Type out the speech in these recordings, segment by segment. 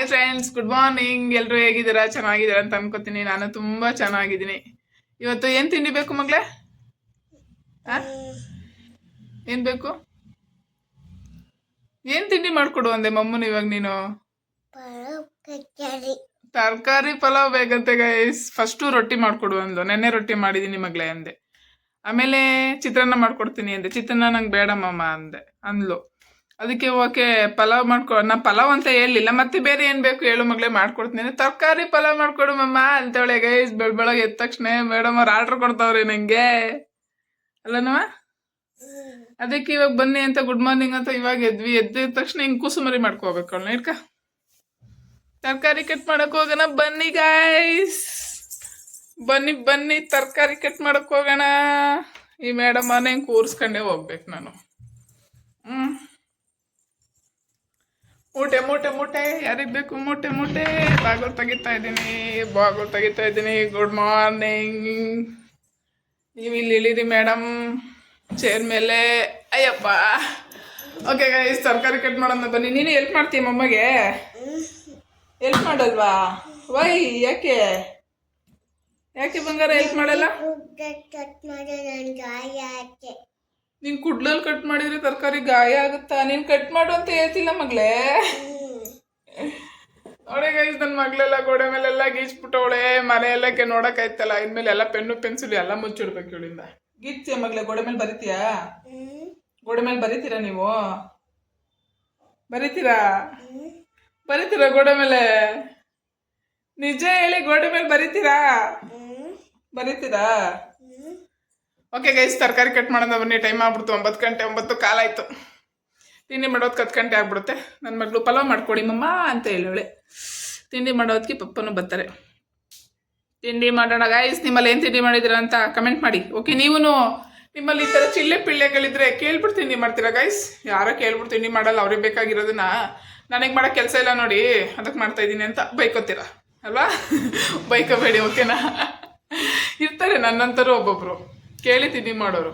Hi friends good morning ಎಲ್ಲರೂ ಹೇಗಿದ್ದೀರಾ? ಚೆನ್ನಾಗಿದ್ದೀರಾ ಅಂತ ಅನ್ಕೋತೀನಿ. ನಾನು ತುಂಬ ಚೆನ್ನಾಗಿದ್ದೀನಿ. ಇವತ್ತು ಏನು ತಿಂಡಿ ಬೇಕು ಮಗಳೇ? ಏನು ಬೇಕು? ಏನು ತಿಂಡಿ ಮಾಡಿಕೊಡು ಅಂದೆ ಮಮ್ಮನ ಇವಾಗ ನೀನು? ತರಕಾರಿ ಪಲಾವ್ ಬೇಕಂತೆ ಗೈಸ್ ಫಸ್ಟು ರೊಟ್ಟಿ ಮಾಡಿಕೊಡು ಅಂದ್ಲು. ನೆನ್ನೆ ರೊಟ್ಟಿ ಮಾಡಿದ್ದೀನಿ ಮಗಳೇ ಅಂದೆ. ಆಮೇಲೆ ಚಿತ್ರಾನ್ನ ಮಾಡ್ಕೊಡ್ತೀನಿ ಅಂದೆ. ಚಿತ್ರಾನ್ನ ನಂಗೆ ಬೇಡ ಮಮ್ಮ ಅಂದೆ. ಅಂದ್ಲು. ಅದಕ್ಕೆ ಓಕೆ, ಪಲಾವ್ ಮಾಡ್ಕೊ, ನಾ ಪಲಾವ್ ಅಂತ ಹೇಳಿಲ್ಲ, ಮತ್ತೆ ಬೇರೆ ಏನು ಬೇಕು ಹೇಳು ಮಗಳೇ, ಮಾಡ್ಕೊಡ್ತೀನಿ. ತರಕಾರಿ ಪಲಾವ್ ಮಾಡ್ಕೊಡು ಮಮ್ಮ ಗಾಯ್ಸ್ ಗೈಸ್ ಎದ್ದ ತಕ್ಷಣ ಮೇಡಮ್ ಅವ್ರು ಆರ್ಡ್ರ್ ಕೊಡ್ತಾವ್ರಿ ನಂಗೆ. ಅಲ್ಲನವ? ಅದಕ್ಕೆ ಇವಾಗ ಬನ್ನಿ ಅಂತ ಗುಡ್ ಮಾರ್ನಿಂಗ್ ಅಂತ ಇವಾಗ ಎದ್ವಿ. ಎದ್ದ ತಕ್ಷಣ ಹಿಂಗೆ ಕುಸುಮರಿ ಮಾಡ್ಕೋಬೇಕು ಅವಳನ್ನ ಇಟ್ಕ ತರಕಾರಿ ಕಟ್ ಮಾಡಕ್ ಹೋಗೋಣ, ಬನ್ನಿ ಗಾಯ್ಸ್ ಬನ್ನಿ ಬನ್ನಿ, ತರಕಾರಿ ಕಟ್ ಮಾಡಕ್ ಹೋಗೋಣ. ಈ ಮೇಡಮ್ ಮನೆ ಕೂರಿಸ್ಕೊಂಡೇ ಹೋಗ್ಬೇಕು ನಾನು. ಹ್ಮ್. ಮೂಟೆ ಮೂಟೆ ಮೂಟೆ ಯಾರಿಗೆ ಬೇಕು ಮೂಟೆ ಮೂಟೆ? ಬಾಗಿಲು ತೆಗಿತಾ ಇದ್ದೀನಿ, ಬಾಗಲ್ ತೆಗಿತಾ ಇದ್ದೀನಿ. ಗುಡ್ ಮಾರ್ನಿಂಗ್ ನೀವು ಇಲ್ಲಿ ಇಳಿರಿ ಮೇಡಮ್ ಚೇರ್ ಮೇಲೆ. ಅಯ್ಯಪ್ಪ. ಓಕೆ ಗೈಸ್ ತರಕಾರಿ ಕಟ್ ಮಾಡೋಣ ಬನ್ನಿ. ನೀನು ಎಲ್ಪ್ ಮಾಡ್ತೀಯ ಮಮ್ಮಗೆ? ಎಲ್ಪ್ ಮಾಡಲ್ವಾ? ವೈ ಯಾಕೆ? ಯಾಕೆ ಬಂಗಾರ ಎಲ್ಪ್ ಮಾಡಲ್ಲ? ನೀನ್ ಕುಡ್ಲಲ್ಲಿ ಕಟ್ ಮಾಡಿದ್ರೆ ತರಕಾರಿ ಗಾಯ ಆಗುತ್ತಾ? ನೀನ್ ಕಟ್ ಮಾಡು ಅಂತ ಹೇಳ್ತಿಲ್ಲ ಮಗಳೇ. ಅವಳೆ ಗೈಸ್ ನನ್ನ ಮಗಳೆಲ್ಲ ಗೋಡೆ ಮೇಲೆಲ್ಲ ಗೀಚ್ಬಿಟ್ಟವಳೆ. ಮನೆ ಎಲ್ಲ ಕೆ ನೋಡಕ್ ಆಯ್ತಲ್ಲ ಇನ್ಮೇಲೆ ಎಲ್ಲ ಪೆನ್ನು, ಪೆನ್ಸಿಲ್ ಎಲ್ಲ ಮುಚ್ಚಿಡ್ಬೇಕು ಇವಳಿಂದ. ಗೀಚ್ತೀಯ ಮಗಳೇ, ಗೋಡೆ ಮೇಲೆ ಬರಿತೀಯಾ? ಗೋಡೆ ಮೇಲೆ ಬರಿತೀರಾ ನೀವು? ಬರಿತೀರಾ? ಬರಿತೀರಾ ಗೋಡೆ ಮೇಲೆ? ನಿಜ ಹೇಳಿ ಗೋಡೆ ಮೇಲೆ ಬರಿತೀರಾ? ಬರಿತೀರಾ? ಓಕೆ ಗೈಸ್ ತರಕಾರಿ ಕಟ್ ಮಾಡೋಣ. ಬನ್ನಿ ಟೈಮ್ ಆಗ್ಬಿಡ್ತು. ಒಂಬತ್ತು ಗಂಟೆ, ಒಂಬತ್ತು ಕಾಲಾಯ್ತು ತಿಂಡಿ ಮಾಡೋದು ಹತ್ತು ಗಂಟೆ ಆಗ್ಬಿಡುತ್ತೆ. ನನ್ನ ಮಗಳು ಪಲಾವ್ ಮಾಡ್ಕೊಡಿ ಮಮ್ಮ ಅಂತ ಹೇಳೋಳೆ ತಿಂಡಿ ಮಾಡೋದಕ್ಕೆ ಪಪ್ಪನೂ ಬರ್ತಾರೆ. ತಿಂಡಿ ಮಾಡೋಣ ಗೈಸ್ ನಿಮ್ಮಲ್ಲಿ ಏನು ತಿಂಡಿ ಮಾಡಿದ್ದೀರಾ ಅಂತ ಕಮೆಂಟ್ ಮಾಡಿ. ಓಕೆ ನೀವು ನಿಮ್ಮಲ್ಲಿ ಈ ಥರ ಚಿಲ್ಲೆ ಪಿಳ್ಳೆಗಳಿದ್ರೆ ಕೇಳ್ಬಿಟ್ಟು ತಿಂಡಿ ಮಾಡ್ತೀರಾ ಗೈಸ್ ಯಾರೋ ಕೇಳ್ಬಿಟ್ಟು ತಿಂಡಿ ಮಾಡಲ್ಲ, ಅವ್ರಿಗೆ ಬೇಕಾಗಿರೋದನ್ನ. ನನಗೆ ಮಾಡೋ ಕೆಲಸ ಇಲ್ಲ ನೋಡಿ ಅದಕ್ಕೆ ಮಾಡ್ತಾ ಇದ್ದೀನಿ ಅಂತ ಬೈಕೋತೀರಾ, ಅಲ್ವಾ? ಬೈಕೋಬೇಡಿ ಓಕೆನಾ ಇರ್ತಾರೆ ನನ್ನಂತರೂ ಒಬ್ಬೊಬ್ರು. ಕೇಳಿ ತಿಂಡಿ ಮಾಡೋರು.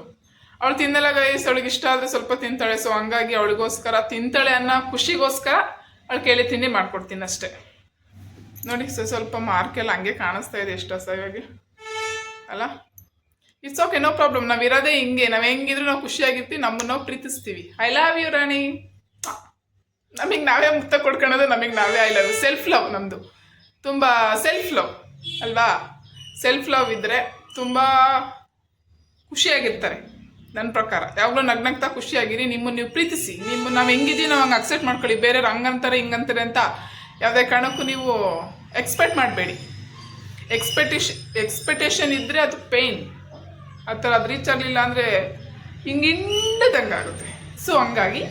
ಅವಳು ತಿನ್ನಲ್ಲ ಗೈಸ್ ಅವಳಿಗೆ ಇಷ್ಟ ಆದರೆ ಸ್ವಲ್ಪ ತಿಂತಾಳೆ. ಸೊ ಹಂಗಾಗಿ ಅವಳಿಗೋಸ್ಕರ ತಿಂತಾಳೆ ಅನ್ನೋ ಖುಷಿಗೋಸ್ಕರ ಅವಳು ಕೇಳಿ ತಿಂಡಿ ಮಾಡ್ಕೊಡ್ತೀನಿ ಅಷ್ಟೇ. ನೋಡಿ ಸೊ ಸ್ವಲ್ಪ ಮಾರ್ಕೆಲ್ಲ ಹಂಗೆ ಕಾಣಿಸ್ತಾ ಇದೆ ಎಷ್ಟು ಅಸಹ್ಯವಾಗಿ ಅಲ್ಲ? ಇಟ್ಸ್ ಓಕೆ ನೋ ಪ್ರಾಬ್ಲಮ್ ನಾವು ಇರೋದೇ ಹಿಂಗೆ. ನಾವು ಹೆಂಗಿದ್ರು ನಾವು ಖುಷಿಯಾಗಿರ್ತೀವಿ, ನಮ್ಮನ್ನು ನಾವು ಪ್ರೀತಿಸ್ತೀವಿ. ಐ ಲವ್ ಯು ರಾಣಿ. ನಮಗೆ ನಾವೇ ಮುಕ್ತ ಕೊಡ್ಕೊಳೋದು, ನಮಗೆ ನಾವೇ ಐ ಲವ್ ಸೆಲ್ಫ್ ಲವ್ ನಮ್ಮದು ತುಂಬ ಸೆಲ್ಫ್ ಲವ್ ಅಲ್ವಾ? ಸೆಲ್ಫ್ ಲವ್ ಇದ್ದರೆ ತುಂಬ ಖುಷಿಯಾಗಿರ್ತಾರೆ. ನನ್ನ ಪ್ರಕಾರ. ಯಾವಾಗಲೂ ನಗ್ನಗ್ತಾ ಖುಷಿಯಾಗಿರಿ. ನಿಮ್ಮನ್ನು ನೀವು ಪ್ರೀತಿಸಿ. ನಿಮ್ಮ ನಾವು ಹೆಂಗಿದ್ದೀವಿ ನಾವು ಹಂಗೆ ಅಕ್ಸೆಪ್ಟ್ ಮಾಡ್ಕೊಳ್ಳಿ. ಬೇರೆಯವ್ರು ಹಂಗಂತಾರೆ, ಹಿಂಗಂತಾರೆ ಅಂತ ಯಾವುದೇ ಕಾರಣಕ್ಕೂ ನೀವು ಎಕ್ಸ್ಪೆಕ್ಟ್ ಮಾಡಬೇಡಿ. ಎಕ್ಸ್ಪೆಕ್ಟೇಷನ್ ಎಕ್ಸ್ಪೆಕ್ಟೇಷನ್ ಇದ್ದರೆ ಅದು ಪೇಯ್ನ್ ಆ ಥರ ಅದು ರೀಚ್ ಆಗಲಿಲ್ಲ ಅಂದರೆ ಹಿಂಗೆ ಆಗುತ್ತೆ. ಸೊ ಹಂಗಾಗಿ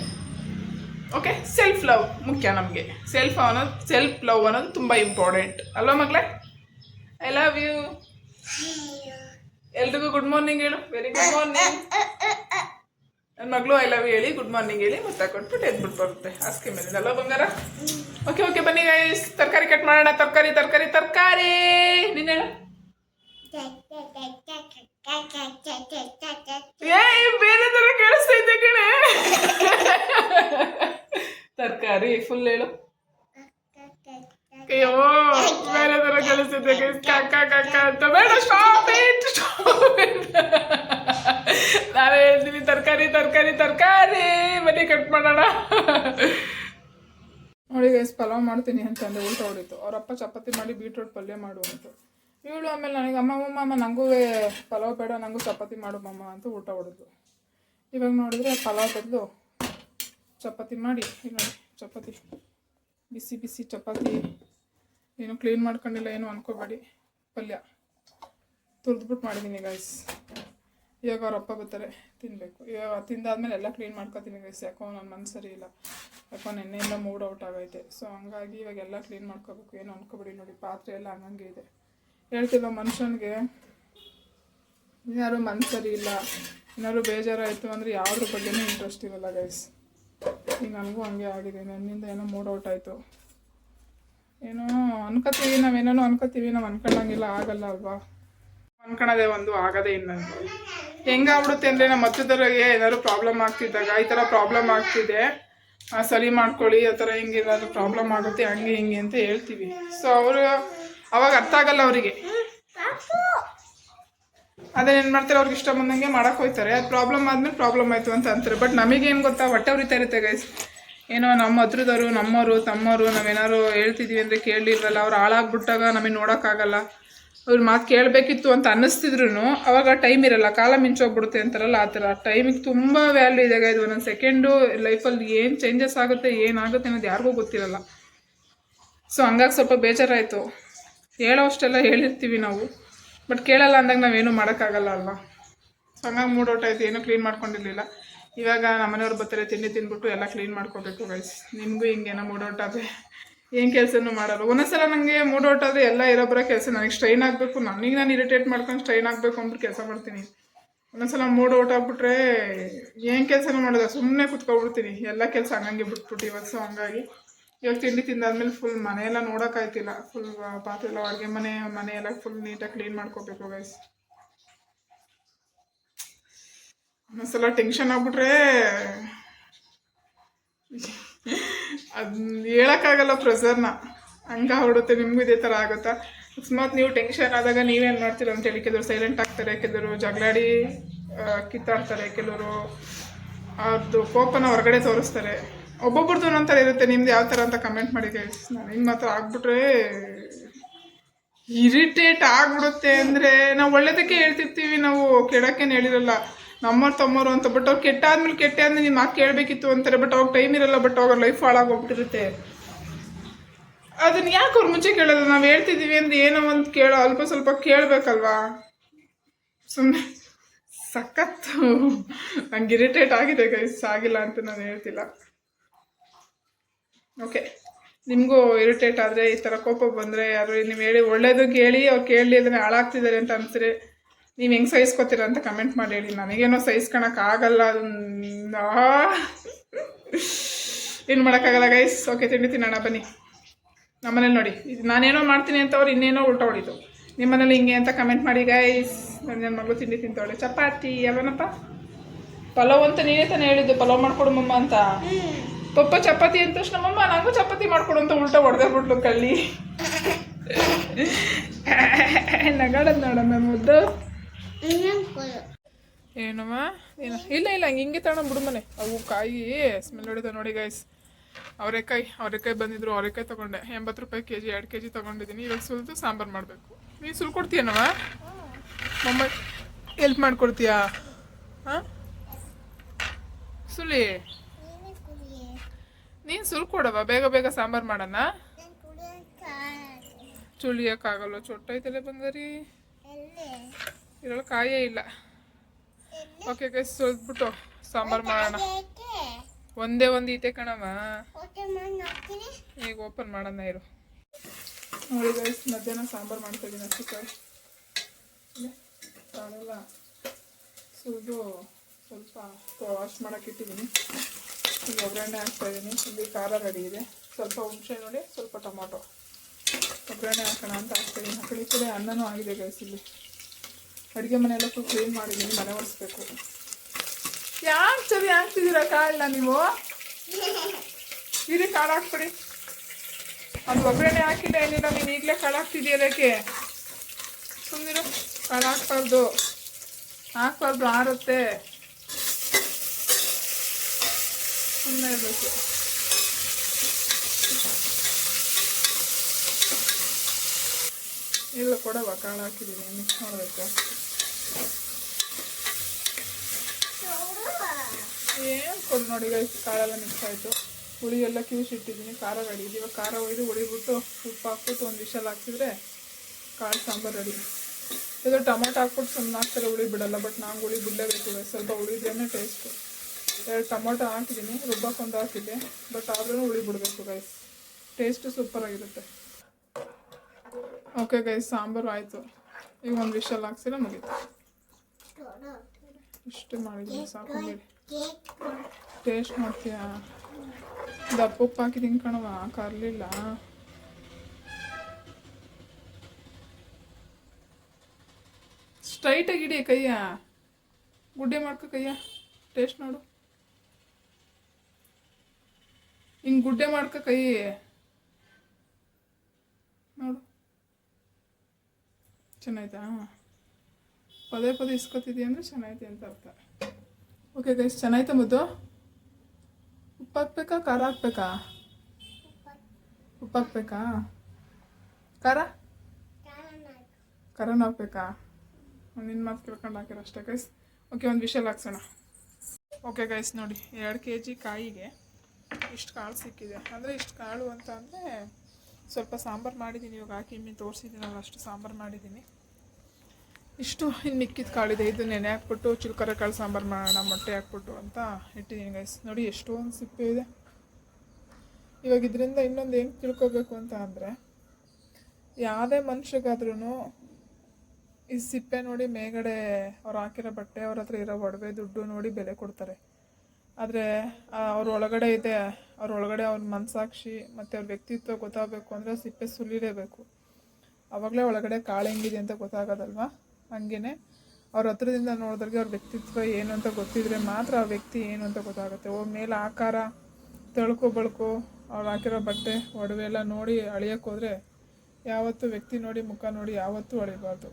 ಓಕೆ ಸೆಲ್ಫ್ ಲವ್ ಮುಖ್ಯ ನಮಗೆ. ಸೆಲ್ಫ್ ಅನ್ನೋದು ಸೆಲ್ಫ್ ಲವ್ ಅನ್ನೋದು ತುಂಬ ಇಂಪಾರ್ಟೆಂಟ್ ಅಲ್ವಾ ಮಗಳೇ? ಐ ಲವ್ ಯು ಎಲ್ರಿಗೂ ಗುಡ್ ಮಾರ್ನಿಂಗ್ ಹೇಳು. ವೆರಿ ಗುಡ್ ಮಾರ್ನಿಂಗ್ ನನ್ನ ಮಗಳು ಐ ಲವ್ ಹೇಳಿ ಗುಡ್ ಮಾರ್ನಿಂಗ್ ಹೇಳಿ ಮತ್ತೆ ಕೊಟ್ಬಿಟ್ಟು ಎದ್ಬಿಟ್ಟು ಬರುತ್ತೆ. ಹಾಸಿಗೆ ಮೇಲೆ ಅಲ್ವಾ ಬಂಗಾರ? ಓಕೆ ಓಕೆ ಬನ್ನಿ ಗೈಸ್ ತರಕಾರಿ ಕಟ್ ಮಾಡೋಣ. ತರಕಾರಿ ತರಕಾರಿ ತರಕಾರಿ. ನೀನು ಹೇಳು. ಏ ಬೇರೆ ತರ ಕೇಳಿಸ್ತೈತೆ ಕಣೆ. ತರಕಾರಿ ಫುಲ್ ಹೇಳು. ಅಯ್ಯೋ, ಬೇರೆ ತರ ಕೇಳಿಸ್ತೈತೆ ಕಕ್ಕ ಕಾಕ ಕಾಕ ಅಂತ. ಬೇಡ ಸ್ಟಾಪ್ ಇಟ್ ಸ್ಟಾಪ್ ಹೇಳ್ತೀನಿ ತರಕಾರಿ ತರಕಾರಿ ತರಕಾರಿ. ಮನೆ ಕಟ್ ಮಾಡೋಣ. ನೋಡಿ ಗೈಸ್ ಪಲಾವ್ ಮಾಡ್ತೀನಿ ಅಂತಂದೆ ಊಟ ಹೊಡಿತು. ಅವರಪ್ಪ ಚಪಾತಿ ಮಾಡಿ ಬೀಟ್ರೋಟ್ ಪಲ್ಯ ಮಾಡು ಅಂತ. ಇವಳು ಆಮೇಲೆ ನನಗೆ, ಅಮ್ಮ ಅಮ್ಮ ಅಮ್ಮ ನನಗೂ ಪಲಾವ್ ಬೇಡ ನನಗೂ ಚಪಾತಿ ಮಾಡು ಮಮ್ಮ ಅಂತ ಊಟ ಹೊಡೆದು ಇವಾಗ ನೋಡಿದ್ರೆ ಪಲಾವ್ ತೆಗೆದು ಚಪಾತಿ ಮಾಡಿ, ಇಲ್ಲ ಚಪಾತಿ. ಬಿಸಿ ಬಿಸಿ ಚಪಾತಿ. ಏನು ಕ್ಲೀನ್ ಮಾಡ್ಕೊಂಡಿಲ್ಲ, ಏನು ಅನ್ಕೋಬೇಡಿ. ಪಲ್ಯ. ತುರಿದ್ಬಿಟ್ಟು ಮಾಡಿದ್ದೀನಿ ಗೈಸ್ ಇವಾಗ ಅವ್ರಪ್ಪ ಬರ್ತಾರೆ ತಿನ್ನಬೇಕು ಇವಾಗ ತಿಂದಾದ್ಮೇಲೆ ಎಲ್ಲ ಕ್ಲೀನ್ ಮಾಡ್ಕೊತೀನಿ ಗೈಸ್ ಯಾಕೋ ನನ್ನ ಮನ್ಸು ಸರಿ ಇಲ್ಲ. ಯಾಕೋ ನೆನ್ನೆಯಿಂದ ಮೂಡ್ ಔಟ್ ಆಗೈತೆ. ಸೊ ಹಂಗಾಗಿ ಇವಾಗ ಎಲ್ಲ ಕ್ಲೀನ್ ಮಾಡ್ಕೋಬೇಕು. ಏನು ಅನ್ಕೋಬಿಡಿ ನೋಡಿ, ಪಾತ್ರೆ ಎಲ್ಲ ಹಂಗಂಗೆ ಇದೆ. ಹೇಳ್ತಿಲ್ಲ ಮನುಷ್ಯನಿಗೆ? ಯಾರು ಮನ್ಸು ಸರಿ ಇಲ್ಲ. ಏನಾದ್ರು ಬೇಜಾರಾಯಿತು ಅಂದರೆ ಯಾವ್ದ್ರ ಬಗ್ಗೆನೂ ಇಂಟ್ರೆಸ್ಟ್ ಇರಲ್ಲ ಗೈಸ್ ಈಗ ನನಗೂ ಹಂಗೆ ಆಗಿದೆ. ನನ್ನಿಂದ ಏನೋ ಮೂಡ್ ಔಟ್ ಆಯಿತು. ಏನೋ ಅನ್ಕೋತೀವಿ, ನಾವೇನೋ ಅನ್ಕೋತೀವಿ, ನಾವು ಅನ್ಕೊಂಡಂಗಿಲ್ಲ, ಆಗಲ್ಲ ಅಲ್ವಾ? ಅನ್ಕೊಳೋದೇ ಒಂದು ಆಗದೇ ಇನ್ನೊಂದು. ಹೆಂಗಾಗ್ಬಿಡುತ್ತೆ ಅಂದರೆ ನಮ್ಮ ಹತ್ತಿರದವ್ರಿಗೆ ಏನಾದ್ರು ಪ್ರಾಬ್ಲಮ್ ಆಗ್ತಿದ್ದಾಗ, ಈ ಥರ ಪ್ರಾಬ್ಲಮ್ ಆಗ್ತಿದೆ ಸರಿ ಮಾಡ್ಕೊಳ್ಳಿ ಆ ಥರ ಹಿಂಗೆ ಏನಾದರೂ ಪ್ರಾಬ್ಲಮ್ ಆಗುತ್ತೆ, ಹಂಗೆ ಹಿಂಗೆ ಅಂತ ಹೇಳ್ತೀವಿ. ಸೊ ಅವರು ಅವಾಗ ಅರ್ಥ ಆಗಲ್ಲ ಅವರಿಗೆ. ಏನು ಮಾಡ್ತಾರೆ, ಅವ್ರಿಗೆ ಇಷ್ಟ ಬಂದಂಗೆ ಮಾಡಕ್ಕೆ ಹೋಗ್ತಾರೆ. ಅದು ಪ್ರಾಬ್ಲಮ್ ಆದ್ಮೇಲೆ ಪ್ರಾಬ್ಲಮ್ ಆಯಿತು ಅಂತ ಅಂತಾರೆ. ಬಟ್ ನಮಗೇನು ಗೊತ್ತಾ, ಹೊಟ್ಟೆ ಉರಿತಾ ಇರುತ್ತೆ ಗೈಸ್ ಏನೋ ನಮ್ಮ ಹತ್ರದವರು, ನಮ್ಮವರು, ತಮ್ಮವರು, ನಾವೇನಾದ್ರು ಹೇಳ್ತಿದ್ವಿ ಅಂದರೆ ಕೇಳಲಿಲ್ವಲ್ಲ, ಅವ್ರು ಹಾಳಾಗ್ಬಿಟ್ಟಾಗ ನಮಗೆ ನೋಡೋಕ್ಕಾಗಲ್ಲ. ಅವ್ರ ಮಾತು ಕೇಳಬೇಕಿತ್ತು ಅಂತ ಅನ್ನಿಸ್ತಿದ್ರು ಅವಾಗ ಟೈಮ್ ಇರಲ್ಲ, ಕಾಲ ಮಿಂಚೋಗ್ಬಿಡುತ್ತೆ ಅಂತಾರಲ್ಲ ಆ ಥರ. ಟೈಮಿಗೆ ತುಂಬ ವ್ಯಾಲ್ಯೂ ಇದೆ ಇದು ಒಂದೊಂದು ಸೆಕೆಂಡು ಲೈಫಲ್ಲಿ ಏನು ಚೇಂಜಸ್ ಆಗುತ್ತೆ ಏನಾಗುತ್ತೆ ಅನ್ನೋದು ಯಾರಿಗೂ ಗೊತ್ತಿರಲ್ಲ. ಸೊ ಹಂಗಾಗಿ ಸ್ವಲ್ಪ ಬೇಜಾರಾಯಿತು. ಹೇಳೋ ಅಷ್ಟೆಲ್ಲ ಹೇಳಿರ್ತೀವಿ ನಾವು. ಬಟ್ ಕೇಳಲ್ಲ ಅಂದಾಗ ನಾವೇನು ಮಾಡೋಕ್ಕಾಗಲ್ಲ ಅಲ್ವಾ? ಸೊ ಹಂಗಾಗಿ ಮೂಡ್ ಔಟ್ ಆಯಿತು, ಏನೂ ಕ್ಲೀನ್ ಮಾಡ್ಕೊಂಡಿರಲಿಲ್ಲ. ಇವಾಗ ನಮ್ಮನೆಯವ್ರು ಬರ್ತಾರೆ ತಿಂಡಿ ತಿಂದ್ಬಿಟ್ಟು ಎಲ್ಲ ಕ್ಲೀನ್ ಮಾಡ್ಕೊಬೇಕು ಗೈಸ್ ನಿಮಗೂ ಹಿಂಗೇನೋ ಆದರೆ. ಏನು ಕೆಲಸನೂ ಮಾಡಲ್ಲ. ಒಂದೊಂದ್ಸಲ ನನಗೆ ಮೂಡ್ ಔಟ್ ಆದರೆ ಎಲ್ಲ ಇರೋ ಬರೋ ಕೆಲಸ ನನಗೆ ಸ್ಟ್ರೈನ್ ಆಗಬೇಕು. ನನಗೆ ನಾನು ಇರಿಟೇಟ್ ಮಾಡ್ಕೊಂಡು ಸ್ಟ್ರೈನ್ ಆಗಬೇಕು ಅಂದ್ಬಿಟ್ಟು ಕೆಲಸ ಮಾಡ್ತೀನಿ. ಒಂದೊಂದ್ಸಲ ಮೂಡ್ ಔಟ್ ಆಗ್ಬಿಟ್ರೆ ಏನು ಕೆಲಸನೂ ಮಾಡೋದ ಸುಮ್ಮನೆ ಕುತ್ಕೊಬಿಡ್ತೀನಿ ಎಲ್ಲ ಕೆಲಸ ಹಂಗಂಗೆ ಬಿಟ್ಬಿಟ್ಟು ಇವತ್ತು ಸೊ ಹಂಗಾಗಿ. ಇವಾಗ ತಿಂಡಿ ತಿಂದಾದ್ಮೇಲೆ ಫುಲ್ ಮನೆಯೆಲ್ಲ ನೋಡೋಕ್ಕಾಯ್ತಿಲ್ಲ ಫುಲ್ ಪಾತ್ರೆ ಎಲ್ಲ ಅಡುಗೆ ಮನೆ ಮನೆಯೆಲ್ಲ ಫುಲ್ ನೀಟಾಗಿ ಕ್ಲೀನ್ ಮಾಡ್ಕೋಬೇಕು ಗೈಸ್ ಒಂದೊಂದ್ಸಲ ಟೆನ್ಷನ್ ಆಗ್ಬಿಟ್ರೆ ಅದನ್ನ ಹೇಳೋಕ್ಕಾಗಲ್ಲ ಪ್ರೆಸರ್ನ ಹಂಗಾಗ್ಬಿಡುತ್ತೆ ನಿಮಗೂ ಇದೇ ಥರ ಆಗುತ್ತಾ? ಅಕಸ್ಮಾತ್ ನೀವು ಟೆನ್ಷನ್ ಆದಾಗ ನೀವೇನು ಮಾಡ್ತೀರ ಅಂತೇಳಿ ಕೆಲವರು ಸೈಲೆಂಟ್ ಆಗ್ತಾರೆ, ಕೆಲವರು ಜಗಳಾಡಿ ಕಿತ್ತಾಡ್ತಾರೆ, ಕೆಲವರು ಅವ್ರದ್ದು ಕೋಪನ ಹೊರಗಡೆ ತೋರಿಸ್ತಾರೆ. ಒಬ್ಬೊಬ್ರದ್ದು ಥರ ಇರುತ್ತೆ, ನಿಮ್ದು ಯಾವ ಥರ ಅಂತ ಕಮೆಂಟ್ ಮಾಡಿ ನಾನು ನಿಮ್ಮ ಹತ್ರ ಆಗ್ಬಿಟ್ರೆ ಇರಿಟೇಟ್ ಆಗ್ಬಿಡುತ್ತೆ ಅಂದರೆ ನಾವು ಒಳ್ಳೇದಕ್ಕೆ ಹೇಳ್ತಿರ್ತೀವಿ, ನಾವು ಕೆಡಕ್ಕೇನು ಹೇಳಿರಲ್ಲ. ನಮ್ಮವ್ರು ತಮ್ಮವ್ರು ಅಂತ ಬಟ್ ಅವ್ರು ಕೆಟ್ಟಾದ್ಮೇಲೆ ಕೆಟ್ಟ ಅಂದ್ರೆ ನಿಮ್ಮ ಮಾತು ಕೇಳಬೇಕಿತ್ತು ಅಂತಾರೆ ಬಟ್ ಅವಾಗ ಟೈಮ್ ಇರಲ್ಲ ಬಟ್ ಅವಾಗ ಲೈಫ್ ಹಾಳಾಗೋಗ್ಬಿಟ್ಟಿರುತ್ತೆ. ಅದನ್ನ ಯಾಕೆ ಅವ್ರ ಮುಂಚೆ ಕೇಳೋದು ನಾವು ಹೇಳ್ತಿದ್ದೀವಿ ಅಂದ್ರೆ ಏನೋ ಒಂದು ಕೇಳೋ, ಅಲ್ಪ ಸ್ವಲ್ಪ ಕೇಳಬೇಕಲ್ವಾ? ಸುಮ್ಮನೆ ಸಖತ್ತು ನಂಗೆ ಇರಿಟೇಟ್ ಆಗಿದೆ ಗೈಸ್ ಆಗಿಲ್ಲ ಅಂತ ನಾನು ಹೇಳ್ತಿಲ್ಲ. ಓಕೆ ನಿಮಗೂ ಇರಿಟೇಟ್ ಆದರೆ ಈ ಥರ ಕೋಪ ಬಂದರೆ, ಯಾರು ನೀವು ಹೇಳಿ ಒಳ್ಳೇದು ಕೇಳಿ, ಅವ್ರು ಕೇಳಲಿ ಅದನ್ನ ಹಾಳಾಗ್ತಿದ್ದಾರೆ ಅಂತ ಅನ್ಸಿದ್ರೆ ನೀವು ಹೆಂಗೆ ಸಹಿಸ್ಕೊತೀರ ಅಂತ ಕಮೆಂಟ್ ಮಾಡಿ ಹೇಳಿ. ನನಗೇನೋ ಸಹಿಸ್ಕೊಳಕ್ಕೆ ಆಗಲ್ಲ. ಏನು ಮಾಡೋಕ್ಕಾಗಲ್ಲ ಗೈಸ್ ಓಕೆ ತಿಂಡಿ ತಿನ್ನೋಣ, ಬನ್ನಿ. ನಮ್ಮನೇಲಿ ನೋಡಿ. ಇದು ನಾನೇನೋ ಮಾಡ್ತೀನಿ ಅಂತ ಅವ್ರು ಇನ್ನೇನೋ ಉಲ್ಟ ಹೊಡಿತು. ನಿಮ್ಮ ಮನೇಲಿ ಹಿಂಗೆ ಅಂತ ಕಮೆಂಟ್ ಮಾಡಿ ಗೈಸ್ ನನ್ನ ಮಗಳು ತಿಂಡಿ ತಿಂತವಳೆ ಚಪಾತಿ ಯಾವನಪ್ಪ ಪಲಾವ್ ಅಂತ ನೀನೇ ತಾನೇ ಹೇಳಿದ್ದು, ಪಲಾವ್ ಮಾಡ್ಕೊಡು ಮಮ್ಮ ಅಂತ. ಪಪ್ಪ ಚಪಾತಿ ಅಂತ ತಕ್ಷಣ, ಮಮ್ಮ, ನಂಗೂ ಚಪಾತಿ ಮಾಡ್ಕೊಡು ಅಂತ ಉಲ್ಟ ಹೊಡೆದೇ ಬಿಡ್ಲು ಕಳ್ಳಿ. ನಗಾಡದ್ ನೋಡಮ್ಮ, ಮುದ್ದು. ಏನಮ್ಮ? ಏನು? ಇಲ್ಲ ಇಲ್ಲ ಹಿಂಗೆ ತಗೊಂಡು ಬಿಡು ಮನೆ. ಅವು ಕಾಯಿ ಸ್ಮೆಲ್ ಹೊಡಿತಾವೆ ನೋಡಿ ಗೈಸ್ ಅವರೆಕಾಯಿ ಅವರೆಕಾಯಿ ಬಂದಿದ್ರು ಅವರೆಕಾಯಿ ತಗೊಂಡೆ. ಎಂಬತ್ತು ರೂಪಾಯಿ ಕೆ ಜಿ ಎರಡು ಕೆ ಜಿ ತಗೊಂಡಿದ್ದೀನಿ. ಇವಾಗ ಸುಲಿದು ಸಾಂಬಾರು ಮಾಡಬೇಕು. ನೀನು ಸುಲ್ಕೊಡ್ತೀಯನವ ಮೊಮ್ಮ ಎಲ್ಪ್ ಮಾಡ್ಕೊಡ್ತೀಯಾ? ಹಾಂ? ಸುಲಿ. ನೀನು ಸುಲ್ಕೊಡವ ಬೇಗ ಬೇಗ ಸಾಂಬಾರು ಮಾಡೋಣ ಚುಳಿಯೋಕ್ಕಾಗಲ್ಲ ಚೊಟ್ಟೈತಲ್ಲ ಬಂಗಾರಿ ಇದ್ರೊಳಗೆ ಕಾಯೇ ಇಲ್ಲ. ಓಕೆ ಗೈಸ್ ಸುಲ್ಬಿಟ್ಟು ಸಾಂಬಾರು ಮಾಡೋಣ. ಒಂದೇ ಒಂದು ಈತೆ ಕಣವ ಈಗ ಓಪನ್ ಮಾಡೋಣ ಇರು. ನೋಡಿ ಗೈಸ್ ಮಧ್ಯಾಹ್ನ ಸಾಂಬಾರು ಮಾಡ್ತಾ ಇದ್ದೀನಿ ಕಾಯಿ. ಕಾಳೆಲ್ಲ ಸುಲಿದು ಸ್ವಲ್ಪ ವಾಶ್ ಮಾಡೋಕೆ ಇಟ್ಟಿದ್ದೀನಿ ಈಗ ಒಗ್ಗರಣೆ ಹಾಕ್ತಾ ಇದ್ದೀನಿ ಇಲ್ಲಿ ಖಾರ ರೆಡಿ ಇದೆ. ಸ್ವಲ್ಪ ಹುಣಸೆ ನೋಡಿ ಸ್ವಲ್ಪ ಟೊಮೊಟೊ. ಒಗ್ಗರಣೆ ಹಾಕೋಣ ಅಂತ ಹಾಕ್ತಾಯಿದ್ದೀನಿ ಆ ಕಡೆ ಈ ಕಡೆ ಅನ್ನನೂ ಆಗಿದೆ ಗೈಸ್ ಇಲ್ಲಿ. ಅಡುಗೆ ಮನೆಯೆಲ್ಲ ಫುಲ್ ಕ್ಲೀನ್ ಮಾಡಿದ್ದೀನಿ, ಮನೆ ಒರೆಸ್ಬೇಕು. ಯಾಕೆ ಸರಿ ಹಾಕ್ತಿದ್ದೀರಾ ಕಾಳನ್ನ ನೀವು? ಇರಿ ಕಾಳು ಹಾಕ್ಬಿಡಿ. ಅದು ಒಗ್ಗರಣೆ ಹಾಕಿಲ್ಲ ಏನಿಲ್ಲ, ನೀನು ಈಗಲೇ ಕಾಳು ಹಾಕ್ತಿದ್ದೀರಕ್ಕೆ ಸುಮ್ಮನಿರು ಕಾಳು ಹಾಕ್ಬಾರ್ದು. ಹಾಕ್ಬಾರ್ದು, ಆರುತ್ತೆ. ಸುಮ್ಮನೆ ಇರಬೇಕು. ಇಲ್ಲ ಕೊಡವ ಕಾಳು ಹಾಕಿದ್ದೀನಿ ಮಿಕ್ಸ್ ಮಾಡಬೇಕು. ಏನು ಕೊಡು ನೋಡಿ ಗೈಸ್ ಕಾಳೆಲ್ಲ ಮಿಕ್ಸ್ ಆಯಿತು. ಹುಳಿ ಎಲ್ಲ ಕಿವಿಸಿಟ್ಟಿದ್ದೀನಿ ಖಾರ ರೆಡಿ ಇವಾಗ ಖಾರ ಒಯ್ದು ಹುಳಿಬಿಟ್ಟು ಉಪ್ಪು ಹಾಕ್ಬಿಟ್ಟು ಒಂದು ವಿಷಲ್ ಹಾಕಿದ್ರೆ ಕಾಳು ಸಾಂಬಾರು ರೆಡಿ ಇದು ಟೊಮೊಟೊ ಹಾಕ್ಬಿಟ್ಟು ಸುಮ್ಮನೆ ಹಾಕ್ತಾರೆ, ಹುಳಿ ಬಿಡಲ್ಲ ಬಟ್ ನಾವು ಹುಳಿ ಬಿಡಲೇಬೇಕು. ಸ್ವಲ್ಪ ಹುಳಿದ್ರೇ ಟೇಸ್ಟು ಎರಡು ಟೊಮೊಟೊ ಹಾಕಿದ್ದೀನಿ ರುಬ್ಬಕ್ಕೊಂದು ಹಾಕಿದ್ದೆ ಬಟ್ ಆದ್ರೂ ಹುಳಿ ಬಿಡಬೇಕು ಗೈಸ್ ಟೇಸ್ಟು ಸೂಪರಾಗಿರುತ್ತೆ ಓಕೆ ಗೈಸ್ ಸಾಂಬಾರು ಆಯಿತು. ಈಗ ಒಂದು ವಿಷಲ್ ಹಾಕ್ಸಿದ್ರೆ ಮುಗೀತು. ಇಷ್ಟು ಮಾಡಿದ್ದೀನಿ, ಸಾಕು ಟೇಸ್ಟ್ ಮಾಡ್ತೀಯಾ ದಪ್ಪ ಉಪ್ಪು ಹಾಕಿದ್ದೀನಿ ಕಣವ ಕರ್ಲಿಲ್ಲ ಸ್ಟ್ರೈಟಾಗಿ ಇಡಿ ಕೈಯ ಗುಡ್ಡೆ ಮಾಡ್ಕೊ ಕೈಯ ಟೇಸ್ಟ್ ನೋಡು ಹಿಂಗೆ ಗುಡ್ಡೆ ಮಾಡ್ಕ ಕೈ ನೋಡು ಚೆನ್ನಾಯ್ತಾ ಪದೇ ಪದೇ ಇಸ್ಕೊತಿದ್ಯಾ ಅಂದರೆ ಚೆನ್ನಾಯ್ತು ಅಂತ ಅರ್ಥ ಓಕೆ ಗೈಸ್ ಚೆನ್ನಾಯ್ತಾ ಮುದ್ದು? ಉಪ್ಪು ಹಾಕ್ಬೇಕಾ, ಖಾರ ಹಾಕ್ಬೇಕಾ? ಉಪ್ಪು ಹಾಕ್ಬೇಕಾ? ಖಾರ? ಖಾರನ ಹಾಕ್ಬೇಕಾ? ನಿನ್ನ ಮಾತು ಕೇಳ್ಕೊಂಡು ಹಾಕಿರೋ ಅಷ್ಟೇ ಗೈಸ್ ಓಕೆ ಒಂದು ವಿಷಲ್ ಹಾಕ್ಸೋಣ. ಓಕೆ ಗೈಸ್ ನೋಡಿ, ಎರಡು ಕೆ ಜಿ ಕಾಯಿಗೆ ಇಷ್ಟು ಕಾಳು ಸಿಕ್ಕಿದೆ. ಅಂದರೆ ಇಷ್ಟು ಕಾಳು ಅಂತ ಅಂದರೆ ಸ್ವಲ್ಪ ಸಾಂಬಾರು ಮಾಡಿದ್ದೀನಿ ಇವಾಗ ಹಾಕಿ ಮೀನು ತೋರಿಸಿದ್ದೀನಲ್ಲ ಅಷ್ಟು ಸಾಂಬಾರು ಮಾಡಿದ್ದೀನಿ ಇಷ್ಟು ಇನ್ನು ಮಿಕ್ಕಿದ ಕಾಳಿದೆ. ಇದು ನೆನೆ ಹಾಕ್ಬಿಟ್ಟು ಚಿಲ್ಕರ ಕಾಳು ಸಾಂಬಾರು ಮಾಡೋಣ, ಮೊಟ್ಟೆ ಹಾಕ್ಬಿಟ್ಟು ಅಂತ ಇಟ್ಟಿದ್ದೀನಿ ಗೈಸ್ ನೋಡಿ ಎಷ್ಟೊಂದು ಸಿಪ್ಪೆ ಇದೆ. ಇವಾಗ ಇದರಿಂದ ಇನ್ನೊಂದು ಏನು ತಿಳ್ಕೊಬೇಕು ಅಂತ ಅಂದರೆ, ಯಾವುದೇ ಮನುಷ್ಯಗಾದ್ರೂ ಈ ಸಿಪ್ಪೆ ನೋಡಿ ಮೇಗಡೆ ಅವ್ರು ಹಾಕಿರೋ ಬಟ್ಟೆ, ಅವ್ರ ಹತ್ರ ಇರೋ ಒಡವೆ, ದುಡ್ಡು ನೋಡಿ ಬೆಲೆ ಕೊಡ್ತಾರೆ. ಆದರೆ ಅವ್ರ ಒಳಗಡೆ ಇದೆ, ಅವ್ರ ಒಳಗಡೆ ಅವ್ರ ಮನಸಾಕ್ಷಿ ಮತ್ತು ಅವ್ರ ವ್ಯಕ್ತಿತ್ವ ಗೊತ್ತಾಗಬೇಕು ಅಂದರೆ ಸಿಪ್ಪೆ ಸುಲಿಲೇಬೇಕು. ಆವಾಗಲೇ ಒಳಗಡೆ ಕಾಳು ಹೆಂಗಿದೆ ಅಂತ ಗೊತ್ತಾಗೋದಲ್ವಾ? ಹಂಗೇ ಅವ್ರ ಹತ್ರದಿಂದ ನೋಡಿದ್ರಿಗೆ ಅವ್ರ ವ್ಯಕ್ತಿತ್ವ ಏನು ಅಂತ ಗೊತ್ತಿದ್ರೆ ಮಾತ್ರ ಆ ವ್ಯಕ್ತಿ ಏನು ಅಂತ ಗೊತ್ತಾಗುತ್ತೆ. ಓ, ಮೇಲೆ ಆಕಾರ, ತಳ್ಕೊ, ಬಳ್ಕೊ, ಅವ್ರು ಹಾಕಿರೋ ಬಟ್ಟೆ, ಒಡವೆ ಎಲ್ಲ ನೋಡಿ ಅಳಿಯೋಕ್ಕೆ ಹೋದರೆ ಯಾವತ್ತೂ ವ್ಯಕ್ತಿ ನೋಡಿ, ಮುಖ ನೋಡಿ ಯಾವತ್ತೂ ಅಳಿಬಾರ್ದು.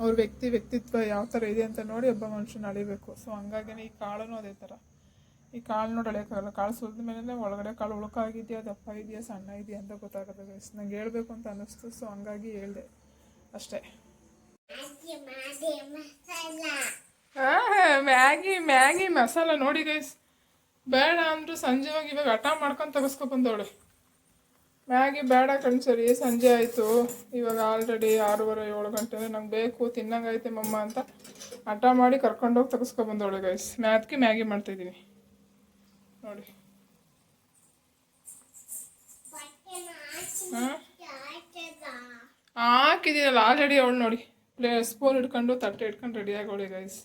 ಅವ್ರ ವ್ಯಕ್ತಿ ವ್ಯಕ್ತಿತ್ವ ಯಾವ ಥರ ಇದೆ ಅಂತ ನೋಡಿ ಒಬ್ಬ ಮನುಷ್ಯನ ಅಳಿಬೇಕು. ಸೊ, ಹಂಗಾಗಿನೇ ಈ ಕಾಳೂ ಅದೇ ಥರ ಈ ಕಾಳು ನೋಡಿ ಅಳಿಯೋಕ್ಕಾಗಲ್ಲ. ಕಾಳು ಸುಲಿದ ಮೇಲೆ ಒಳಗಡೆ ಕಾಳು ಉಳುಕಾಗಿದೆಯಾ, ದಪ್ಪ ಇದೆಯಾ, ಸಣ್ಣ ಇದೆಯಾ ಅಂತ ಗೊತ್ತಾಗುತ್ತೆ ನಂಗೆ ಹೇಳಬೇಕು ಅಂತ ಅನ್ನಿಸ್ತು. ಸೊ, ಹಂಗಾಗಿ ಹೇಳಿದೆ. ಅಷ್ಟೇ. ಮ್ಯಾಗಿ ಮ್ಯಾಗಿ ಮಸಾಲ ನೋಡಿ ಗೈಸ್ ಬೇಡ ಅಂದ್ರೆ ಸಂಜೆ ಹೋಗಿ ಇವಾಗ ಹಠ ಮಾಡ್ಕೊಂಡು ತೆಗೆಸ್ಕೊ ಬಂದವಳೆ. ಮ್ಯಾಗಿ ಬೇಡ ಕಣ್ಸರಿ ಸಂಜೆ ಆಯಿತು. ಇವಾಗ ಆಲ್ರೆಡಿ ಆರೂವರೆ ಏಳು ಗಂಟೆ ನಂಗೆ ಬೇಕು ತಿನ್ನಂಗೈತೆ ಮಮ್ಮ ಅಂತ ಹಠ ಮಾಡಿ ಕರ್ಕೊಂಡೋಗಿ ತಗಸ್ಕೊ ಬಂದವಳೆ ಗೈಸ್ ಮ್ಯಾತ್ಗೆ ಮ್ಯಾಗಿ ಮಾಡ್ತಾಯಿದ್ದೀನಿ ನೋಡಿ. ಹಾಂ ಹಾಕಿದ್ದೀನಲ್ಲ ಆಲ್ರೆಡಿ ಅವಳು ನೋಡಿ. ಪ್ಲೇ ಸ್ಪೂನ್ ಹಿಡ್ಕೊಂಡು ತಟ್ಟೆ ಇಟ್ಕೊಂಡು ರೆಡಿ ಆಗೋಳಿ ಗೈಸ್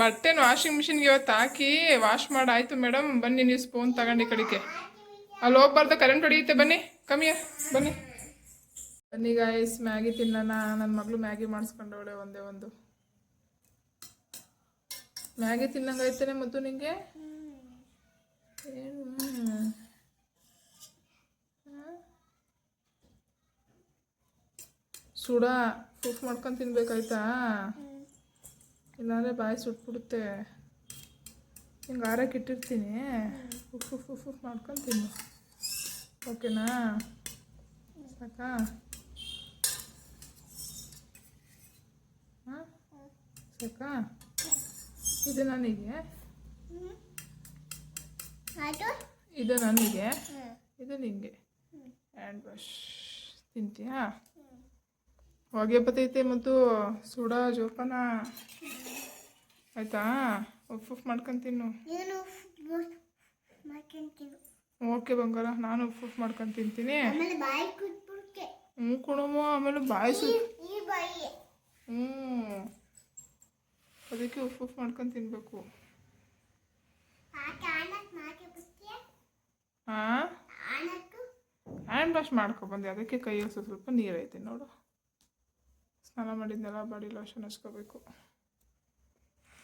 ಬಟ್ಟೆನ ವಾಷಿಂಗ್ ಮಿಷಿನ್ಗೆ ಇವತ್ತು ಹಾಕಿ ವಾಶ್ ಮಾಡಾಯ್ತು ಮೇಡಮ್ ಬನ್ನಿ ನೀವು ಸ್ಪೂನ್ ತಗೊಂಡು ಈ ಕಡೆಗೆ. ಅಲ್ಲಿ ಹೋಗ್ಬಾರ್ದು ಕರೆಂಟ್ ಹೊಡಿಯುತ್ತೆ. ಬನ್ನಿ ಕಮ್ಮಿಯ ಬನ್ನಿ. ಬನ್ನಿ ಗಾಯ್ಸ್ ಮ್ಯಾಗಿ ತಿನ್ನೋಣ. ನನ್ನ ಮಗಳು ಮ್ಯಾಗಿ ಮಾಡಿಸ್ಕೊಂಡವಳೆ ಒಂದೇ ಒಂದು. ಮ್ಯಾಗಿ ತಿನ್ನಂಗೈತೇನೆ ಮತ್ತು ನಿಂಗೆ? ಏನು ಸುಡ ಫುಫ್ ಮಾಡ್ಕೊಂಡು ತಿನ್ಬೇಕಾಯ್ತಾ? ಇಲ್ಲಾಂದರೆ ಬಾಯಿ ಸುಟ್ಬಿಡುತ್ತೆ. ಹಿಂಗೆ ಆರಕ್ಕೆ ಇಟ್ಟಿರ್ತೀನಿ. ಉಫ್ ಉಫ್ ಉಫ್ ಉಫ್ ಮಾಡ್ಕೊಂಡು ತಿನ್ನು. ಓಕೆನಾ? ಸಾಕಾ? ಹಾಂ? ಸಾಕಾ? ಇದು ನನಗೆ ಇದು ನನಗೆ ಇದು ನಿಂಗೆ ಹ್ಯಾಂಡ್ ವಾಶ್ ತಿಂತೀಯಾ? ಹೊಗೆ ಬತ್ತೈತೆ ಮತ್ತು ಸುಡ ಜೋಪಾನ. ಆಯ್ತಾ? ಉಫ್ ಉಫ್ ಮಾಡ್ಕೊಂಡು ತಿನ್ನು ನೀನು ಮಾಡ್ಕೊಂತೀನಿ. ಓಕೆ ಬಂಗಾರ ನಾನು ಉಫ್ ಉಫ್ ಮಾಡ್ಕೊಂಡು ತಿಂತೀನಿ ಹ್ಞೂ ಕೊಡಮ್ಮ ಆಮೇಲೆ ಬಾಯಿ ಸು ಹ್ಞೂ. ಅದಕ್ಕೆ ಉಫ್ ಉಫ್ ಮಾಡ್ಕೊಂಡು ತಿನ್ಬೇಕು ಹಾಂ ಹ್ಯಾಂಡ್ ವಾಶ್ ಮಾಡ್ಕೊಬಂದೆ ಅದಕ್ಕೆ ಕೈಯಲ್ಲಿ ಸ್ವಲ್ಪ ಸ್ವಲ್ಪ ನೀರೈತೆ ನೋಡು. ಸ್ನಾನ ಮಾಡಿದ್ನೆಲ್ಲ, ಬಾಡಿ ಲೋಷನ್ ಹಚ್ಕೋಬೇಕು.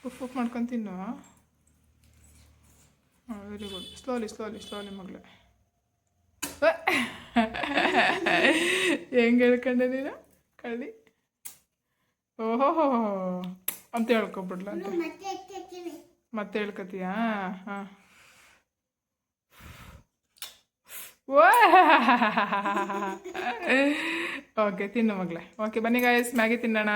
ಉಫ್ ಉಫ್ ಮಾಡ್ಕೊಂಡು ತಿನ್ನು. ಹಾಂ very good slowly slowly slowly ಮಗಳೇ. ಹೆಂಗೆ ಹೇಳ್ಕೊಂಡೆ ನೀನು? ಕಳ್ಳಿ. ಓಹೋ ಅಂತ ಹೇಳ್ಕೊಬಿಡ್ಲ ಅಂತ. ಮತ್ತೆ ಹೇಳ್ಕೊತೀಯಾ? ಹಾಂ. ಓಕೆ ತಿನ್ನು ಮಗಳೇ. ಓಕೆ ಬನ್ನಿ ಗಾಯಸ್ ಮ್ಯಾಗಿ ತಿನ್ನೋಣ.